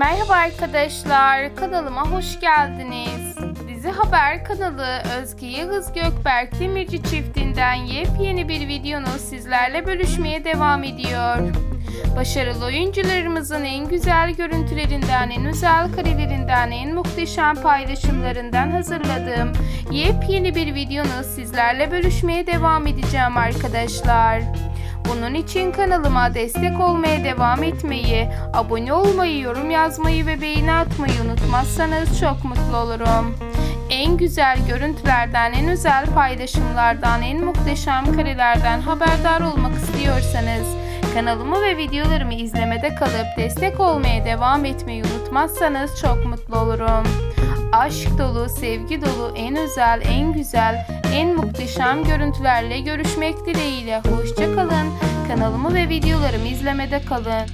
Merhaba arkadaşlar, kanalıma hoş geldiniz. Dizi Haber kanalı Özge Yıldız Gökberk Demirci çiftinden yepyeni bir videonu sizlerle bölüşmeye devam ediyor. Başarılı oyuncularımızın en güzel görüntülerinden, en özel karelerinden, en muhteşem paylaşımlarından hazırladığım yepyeni bir videonu sizlerle bölüşmeye devam edeceğim arkadaşlar. Bunun için kanalıma destek olmaya devam etmeyi, abone olmayı, yorum yazmayı ve beğeni atmayı unutmazsanız çok mutlu olurum. En güzel görüntülerden, en özel paylaşımlardan, en muhteşem karelerden haberdar olmak istiyorsanız kanalımı ve videolarımı izlemede kalıp destek olmaya devam etmeyi unutmazsanız çok mutlu olurum. Aşk dolu, sevgi dolu, en özel, en güzel, en muhteşem görüntülerle görüşmek dileğiyle. Hoşçakalın. Kanalımı ve videolarımı izlemede kalın.